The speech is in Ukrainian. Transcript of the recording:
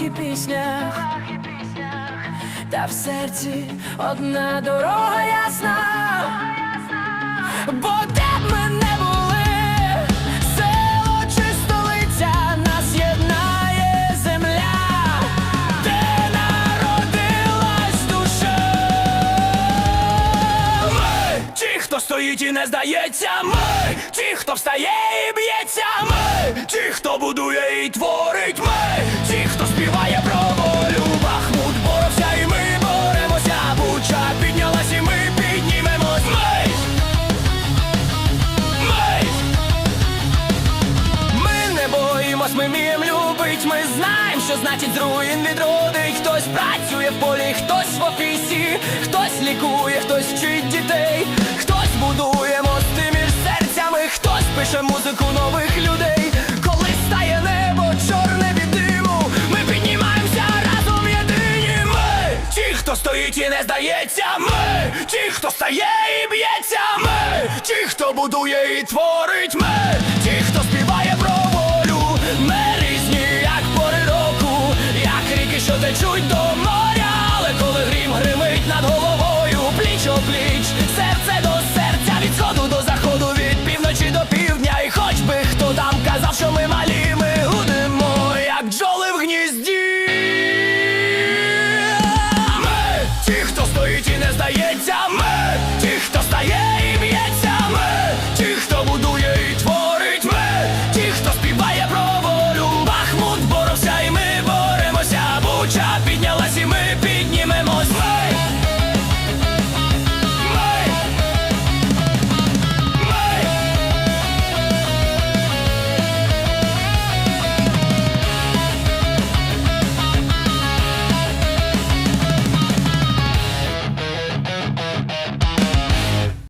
і піснях, та в серці одна дорога ясна, бо де б ми не були, село чи столиця нас єднає земля, де народилась душа. Ми! Ті, хто стоїть і не здається, ми! Ті, хто встає і б'ється, ми! Ті, хто будує і творить. Боїмось, ми вміємо любить, ми знаємо, що значить з руїн відродить. Хтось працює в полі, хтось в офісі, хтось лікує, хтось вчить дітей, хтось будує мости між серцями, хтось пише музику нових людей. Коли стає небо чорне від ми піднімаємося разом єдині. Ми ті, хто стоїть і не здається, ми ті, хто стає і б'ється, ми ті, хто будує і творить, ми стоїть і не здається.